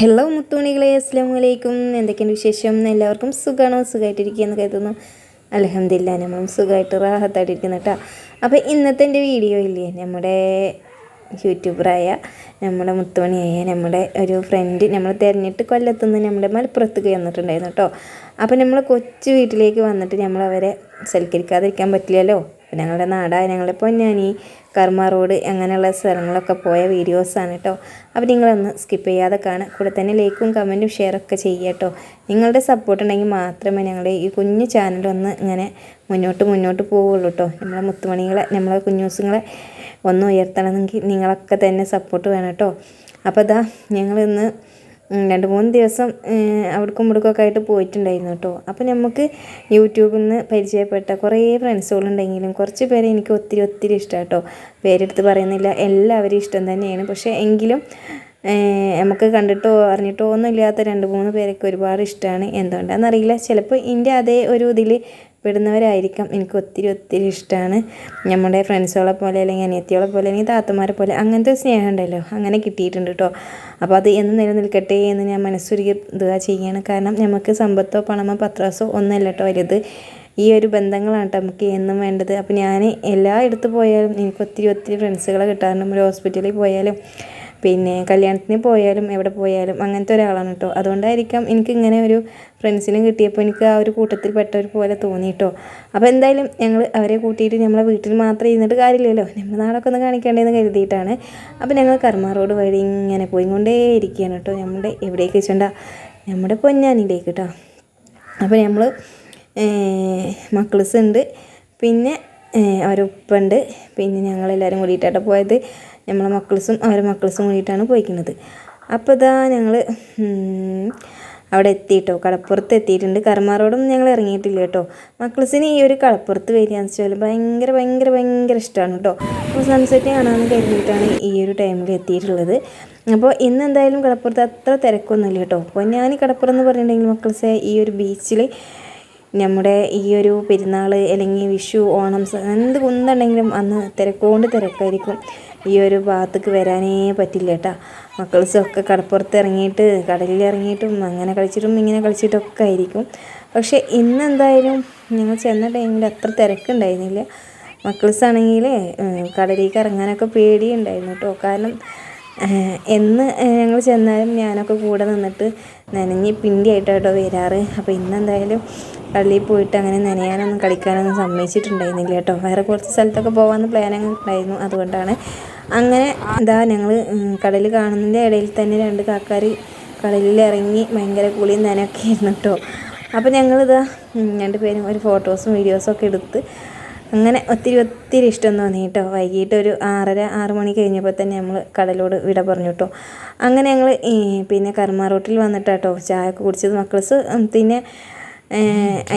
Hello മുത്തുമണികളെ അസ്സാം വലൈക്കും എന്തൊക്കെയാണ് വിശേഷം? എല്ലാവർക്കും സുഖമാണോ സുഖമായിട്ടിരിക്കുകയെന്ന് കരുതുന്നു. അലഹമില്ല നമ്മളും സുഖമായിട്ട് റാഹത്തായിട്ടിരിക്കുന്നു കേട്ടോ. അപ്പോൾ ഇന്നത്തെ എന്റെ വീഡിയോ ഇല്ലേ? നമ്മുടെ യൂട്യൂബറായ നമ്മുടെ മുത്തുമണിയായ നമ്മുടെ ഒരു ഫ്രണ്ട് നമ്മൾ തിരഞ്ഞിട്ട് കൊല്ലത്തുനിന്ന് നമ്മുടെ മലപ്പുറത്തേക്ക് വന്നിട്ടുണ്ടായിരുന്നു കേട്ടോ. അപ്പോൾ നമ്മൾ കൊച്ചു വീട്ടിലേക്ക് വന്നിട്ട് നമ്മൾ അവരെ സൽക്കരിക്കാതിരിക്കാൻ പറ്റില്ലല്ലോ? ഞങ്ങളുടെ നാടായ ഞങ്ങളുടെ പൊന്നാനി കർമ്മ റോഡ് അങ്ങനെയുള്ള സ്ഥലങ്ങളൊക്കെ പോയ വീഡിയോസാണ് കേട്ടോ അപ്പോൾ നിങ്ങളൊന്ന് സ്കിപ്പ് ചെയ്യാതെ കാണുക. കൂടെ തന്നെ ലൈക്കും കമന്റും ഷെയറൊക്കെ ചെയ്യുക കേട്ടോ നിങ്ങളുടെ സപ്പോർട്ട് ഉണ്ടെങ്കിൽ മാത്രമേ ഞങ്ങളുടെ ഈ കുഞ്ഞു ചാനലൊന്ന് ഇങ്ങനെ മുന്നോട്ട് മുന്നോട്ട് പോവുള്ളൂ കേട്ടോ നമ്മളെ മുത്തുമണികളെ നമ്മളെ കുഞ്ഞൂസുങ്ങളെ ഒന്ന് ഉയർത്തണമെങ്കിൽ നിങ്ങളൊക്കെ തന്നെ സപ്പോർട്ട് വേണം കേട്ടോ അപ്പോൾ ഇതാ ഞങ്ങളിന്ന് രണ്ട് മൂന്ന് ദിവസം അവിടേക്കും ഇവിടേക്കൊക്കെ ആയിട്ട് പോയിട്ടുണ്ടായിരുന്നു കേട്ടോ. അപ്പോൾ നമുക്ക് യൂട്യൂബിൽ നിന്ന് പരിചയപ്പെട്ട കുറേ ഫ്രണ്ട്സുകളുണ്ടെങ്കിലും കുറച്ച് പേരെ എനിക്ക് ഒത്തിരി ഒത്തിരി ഇഷ്ടമാണ് കേട്ടോ. പേരെടുത്ത് പറയുന്നില്ല എല്ലാവരും ഇഷ്ടം തന്നെയാണ്. പക്ഷേ എങ്കിലും നമുക്ക് കണ്ടിട്ടോ അറിഞ്ഞിട്ടോ ഒന്നും ഇല്ലാത്ത രണ്ട് മൂന്ന് പേരൊക്കെ ഒരുപാട് ഇഷ്ടമാണ് എന്തുകൊണ്ടാണെന്നറിയില്ല. ചിലപ്പോൾ എന്റെ അതേ ഒരു ഇതിൽ പെടുന്നവരായിരിക്കാം. എനിക്ക് ഒത്തിരി ഒത്തിരി ഇഷ്ടമാണ് നമ്മുടെ ഫ്രണ്ട്സുകളെ പോലെ അല്ലെങ്കിൽ അനിയത്തികളെ പോലെ അല്ലെങ്കിൽ താത്തമാരെ പോലെ അങ്ങനത്തെ സ്നേഹം ഉണ്ടല്ലോ. അങ്ങനെ കിട്ടിയിട്ടുണ്ട് കേട്ടോ അപ്പോൾ അത് എന്ന് നിലനിൽക്കട്ടെ എന്ന് ഞാൻ മനസ്സൊരുക്കി ഇതുക ചെയ്യുകയാണ് കാരണം നമുക്ക് സമ്പത്തോ പണമോ പത്രാസോ ഒന്നല്ല കേട്ടോ വലുത് ഈ ഒരു ബന്ധങ്ങളാണ് കേട്ടോ നമുക്ക് എന്നും വേണ്ടത്. അപ്പോൾ ഞാൻ എല്ലായിടത്ത് പോയാലും എനിക്ക് ഒത്തിരി ഒത്തിരി ഫ്രണ്ട്സുകളെ കിട്ടാറുണ്ട്. ഒരു ഹോസ്പിറ്റലിൽ പോയാലും പിന്നെ കല്യാണത്തിന് പോയാലും എവിടെ പോയാലും അങ്ങനത്തെ ഒരാളാണ് കേട്ടോ അതുകൊണ്ടായിരിക്കാം എനിക്ക് ഇങ്ങനെ ഒരു ഫ്രണ്ട്സിനെ കിട്ടിയപ്പോൾ എനിക്ക് ആ ഒരു കൂട്ടത്തിൽ പെട്ടവർ പോലെ തോന്നി കേട്ടോ അപ്പോൾ എന്തായാലും ഞങ്ങൾ അവരെ കൂട്ടിയിട്ട് നമ്മളെ വീട്ടിൽ മാത്രം ഇരുന്നിട്ട് കാര്യമില്ലല്ലോ. നമ്മൾ നാടൊക്കെ ഒന്ന് കാണിക്കേണ്ടതെന്ന് കരുതിയിട്ടാണ്. അപ്പോൾ ഞങ്ങൾ കർമ്മ റോഡ് വഴി ഇങ്ങനെ പോയിക്കൊണ്ടേ ഇരിക്കുകയാണ് കേട്ടോ നമ്മുടെ എവിടേക്ക് വെച്ചോണ്ട? നമ്മുടെ പൊന്നാനിലേക്ക് കേട്ടോ അപ്പോൾ നമ്മൾ മക്കൾസ് ഉണ്ട് പിന്നെ അവരുപ്പുണ്ട് പിന്നെ ഞങ്ങളെല്ലാവരും കൂടിയിട്ടാണ് പോയത്. നമ്മളെ മക്കൾസും അവരെ മക്കൾസും കൂടിയിട്ടാണ് പോയിക്കുന്നത്. അപ്പോൾ ഇതാ ഞങ്ങൾ അവിടെ എത്തിയിട്ടോ. കടപ്പുറത്ത് എത്തിയിട്ടുണ്ട്. കർമാറോടും ഞങ്ങൾ ഇറങ്ങിയിട്ടില്ല കേട്ടോ. മക്കൾസിന് ഈ ഒരു കടപ്പുറത്ത് വരികയെന്ന് വെച്ചാൽ ഭയങ്കര ഭയങ്കര ഭയങ്കര ഇഷ്ടമാണ് കേട്ടോ. അപ്പോൾ സൺസെറ്റ് കാണാമെന്ന് കരുതിയിട്ടാണ് ഈ ഒരു ടൈമിൽ എത്തിയിട്ടുള്ളത്. അപ്പോൾ ഇന്ന് എന്തായാലും കടപ്പുറത്ത് അത്ര തിരക്കൊന്നുമില്ല കേട്ടോ. അപ്പോൾ ഞാൻ കടപ്പുറം എന്ന് പറഞ്ഞിട്ടുണ്ടെങ്കിൽ മക്കൾസെ ഈ ഒരു ബീച്ചിൽ നമ്മുടെ ഈ ഒരു പെരുന്നാൾ അല്ലെങ്കിൽ വിഷു ഓണം എന്ത് കുന്നുണ്ടെങ്കിലും അന്ന് തിരക്കോണ്ട് തിരക്കായിരിക്കും. ഈ ഒരു ഭാഗത്തേക്ക് വരാനേ പറ്റില്ല കേട്ടോ. മക്കൾസൊക്കെ കടപ്പുറത്ത് ഇറങ്ങിയിട്ട് കടലിൽ ഇറങ്ങിയിട്ടും അങ്ങനെ കളിച്ചിട്ടും ഇങ്ങനെ കളിച്ചിട്ടൊക്കെ ആയിരിക്കും. പക്ഷേ ഇന്ന് എന്തായാലും ഞങ്ങൾ ചെന്ന ടൈമിൽ അത്ര തിരക്കുണ്ടായിരുന്നില്ല. മക്കൾസ് ആണെങ്കിൽ കടലിലേക്ക് ഇറങ്ങാനൊക്കെ പേടിയുണ്ടായിരുന്നു കേട്ടോ. കാരണം എന്ന് ഞങ്ങൾ ചെന്നാലും ഞാനൊക്കെ കൂടെ നിന്നിട്ട് നനഞ്ഞ് പിണ്ടിയായിട്ടാട്ടോ വരാറ്. അപ്പോൾ ഇന്നെന്തായാലും പള്ളിയിൽ പോയിട്ട് അങ്ങനെ നനയാനൊന്നും കളിക്കാനൊന്നും സമ്മതിച്ചിട്ടുണ്ടായിരുന്നില്ല കേട്ടോ. വേറെ കുറച്ച് സ്ഥലത്തൊക്കെ പോകാമെന്ന് പ്ലാനൊക്കെ ഉണ്ടായിരുന്നു. അതുകൊണ്ടാണ് അങ്ങനെ എന്താ ഞങ്ങൾ കടൽ കാണുന്നതിന്റെ ഇടയിൽ തന്നെ രണ്ട് കാക്കാർ കടലിൽ ഇറങ്ങി ഭയങ്കര കുളിയും നനയൊക്കെ ആയിരുന്നു കേട്ടോ. അപ്പോൾ ഞങ്ങളിതാ രണ്ട് പേരും ഒരു ഫോട്ടോസും വീഡിയോസും ഒക്കെ എടുത്ത് അങ്ങനെ ഒത്തിരി ഒത്തിരി ഇഷ്ടം തോന്നി കേട്ടോ. വൈകിട്ട് ഒരു ആറര ആറ് മണി കഴിഞ്ഞപ്പോൾ തന്നെ നമ്മൾ കടലോട് വിട പറഞ്ഞു കേട്ടോ. അങ്ങനെ ഞങ്ങൾ പിന്നെ കർമ്മ റോട്ടിൽ വന്നിട്ട് കേട്ടോ. ചായ ഒക്കെ കുടിച്ചത് മക്കൾസ് പിന്നെ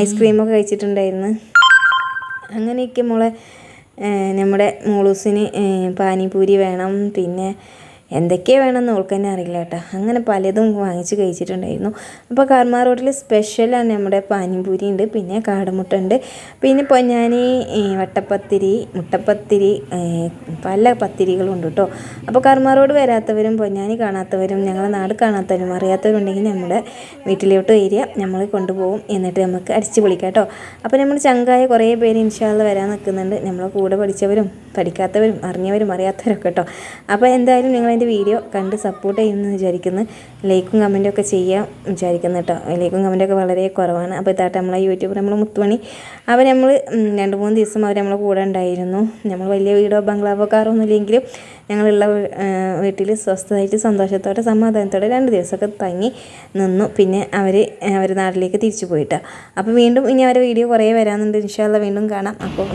ഐസ്ക്രീമൊക്കെ കഴിച്ചിട്ടുണ്ടായിരുന്നു. അങ്ങനെയൊക്കെ മോളെ നമ്മുടെ മോളൂസിന് പാനിപൂരി വേണം. പിന്നെ എന്തൊക്കെ വേണമെന്ന് ഓൾക്ക് തന്നെ അറിയില്ല കേട്ടോ. അങ്ങനെ പലതും വാങ്ങിച്ച് കഴിച്ചിട്ടുണ്ടായിരുന്നു. അപ്പോൾ കർമ്മ റോഡിൽ സ്പെഷ്യലാണ് നമ്മുടെ പാനിപൂരി ഉണ്ട് പിന്നെ കാടമുട്ട ഉണ്ട് പിന്നെ പൊന്നാനി വട്ടപ്പത്തിരി മുട്ടപ്പത്തിരി പല പത്തിരികളും ഉണ്ട് കേട്ടോ. അപ്പോൾ കർമ്മ റോഡ് വരാത്തവരും പൊന്നാനി കാണാത്തവരും ഞങ്ങളെ നാട് കാണാത്തവരും അറിയാത്തവരുണ്ടെങ്കിൽ നമ്മുടെ വീട്ടിലോട്ട് വരിക നമ്മൾ കൊണ്ടുപോകും എന്നിട്ട് നമുക്ക് അടിച്ച് പൊളിക്കാം കേട്ടോ. അപ്പോൾ നമ്മൾ ചങ്കായ കുറേ പേര് ഇൻഷാല്ല വരാൻ നിൽക്കുന്നുണ്ട്. നമ്മളെ കൂടെ പഠിച്ചവരും പഠിക്കാത്തവരും അറിഞ്ഞവരും അറിയാത്തവരൊക്കെ കേട്ടോ. അപ്പോൾ എന്തായാലും നിങ്ങൾ എന്റെ വീഡിയോ കണ്ട് സപ്പോർട്ട് ചെയ്യുമെന്ന് വിചാരിക്കുന്നു. ലൈക്കും കമന്റും ഒക്കെ ചെയ്യാൻ വിചാരിക്കുന്നു കേട്ടോ. ലൈക്കും കമന്റൊക്കെ വളരെ കുറവാണ്. അപ്പോൾ ഇതായിട്ട് നമ്മളെ യൂട്യൂബ് നമ്മൾ മുത്തുമണി. അവർ നമ്മൾ രണ്ട് മൂന്ന് ദിവസം അവർ നമ്മളെ കൂടെ ഉണ്ടായിരുന്നു. നമ്മൾ വലിയ വീടോ ബംഗ്ലാവോ കാറോ ഒന്നും ഇല്ലെങ്കിലും ഞങ്ങളുള്ള വീട്ടിൽ സ്വസ്ഥമായിട്ട് സന്തോഷത്തോടെ സമാധാനത്തോടെ രണ്ട് ദിവസമൊക്കെ തങ്ങി നിന്നു. പിന്നെ അവർ അവർ നാട്ടിലേക്ക് തിരിച്ചു പോയിട്ടാണ് അപ്പോൾ വീണ്ടും ഇനി അവരെ വീഡിയോ കുറേ വരാനുണ്ട്. ഇൻഷാല്ല വീണ്ടും കാണാം. അപ്പോൾ